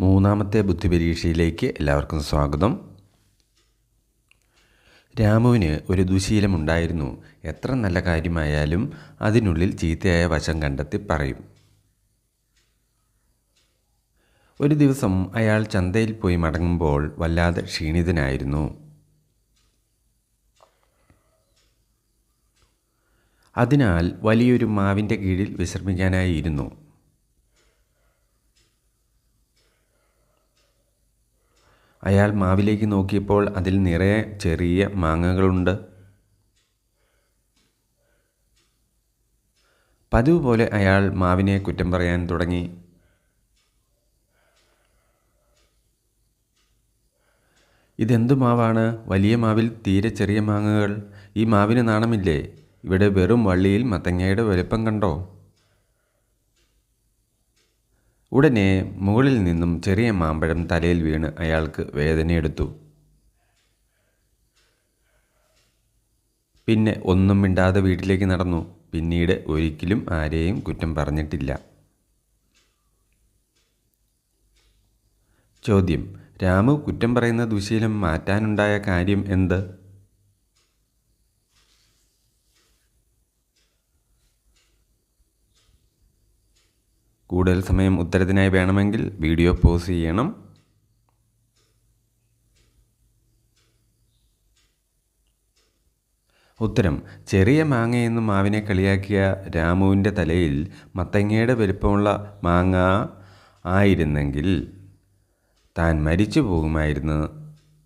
മൂന്നാമത്തെ ബുദ്ധി പരീക്ഷയിലേക്ക് എല്ലാവർക്കും സ്വാഗതം. രാമുവിന് ഒരു ദുശീലമുണ്ടായിരുന്നു. എത്ര നല്ല കാര്യമായാലും അതിനുള്ളിൽ ചീത്തയായ വശം കണ്ടെത്തി പറയും. ഒരു ദിവസം അയാൾ ചന്തയിൽ പോയി മടങ്ങുമ്പോൾ വല്ലാതെ ക്ഷീണിതനായിരുന്നു. അതിനാൽ വലിയൊരു മാവിന്റെ കീഴിൽ വിശ്രമിക്കാനായി ഇരുന്നു. അയാൾ മാവിലേക്ക് നോക്കിയപ്പോൾ അതിൽ നിറയെ ചെറിയ മാങ്ങകളുണ്ട്. പതിവ് പോലെ അയാൾ മാവിനെ കുറ്റം പറയാൻ തുടങ്ങി. ഇതെന്തു മാവാണ്? വലിയ മാവിൽ തീരെ ചെറിയ മാങ്ങകൾ. ഈ മാവിന് നാണമില്ലേ? ഇവിടെ വെറും വള്ളിയിൽ മത്തങ്ങയുടെ വലുപ്പം കണ്ടോ? ഉടനെ മുകളിൽ നിന്നും ചെറിയ മാമ്പഴം തലയിൽ വീണ് അയാൾക്ക് വേദനയെടുത്തു. പിന്നെ ഒന്നും മിണ്ടാതെ വീട്ടിലേക്ക് നടന്നു. പിന്നീട് ഒരിക്കലും ആരെയും കുറ്റം പറഞ്ഞിട്ടില്ല. ചോദ്യം. രാമു കുറ്റം പറയുന്ന ദുശീലം മാറ്റാനുണ്ടായ കാര്യം എന്ത്? കൂടുതൽ സമയം ഉത്തരത്തിനായി വേണമെങ്കിൽ വീഡിയോ പോസ് ചെയ്യണം. ഉത്തരം ചെറിയ മാങ്ങയെന്ന് മാവിനെ കളിയാക്കിയ രാമുവിന്റെ തലയിൽ മത്തങ്ങയുടെ വലുപ്പമുള്ള മാങ്ങ ആയിരുന്നെങ്കിൽ താൻ മരിച്ചു പോകുമായിരുന്നു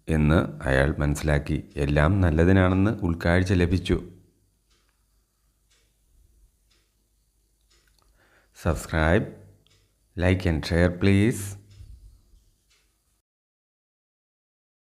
എന്ന് അയാൾ മനസ്സിലാക്കി. എല്ലാം നല്ലതിനാണെന്ന് ഉൾക്കാഴ്ച ലഭിച്ചു. Subscribe like and share please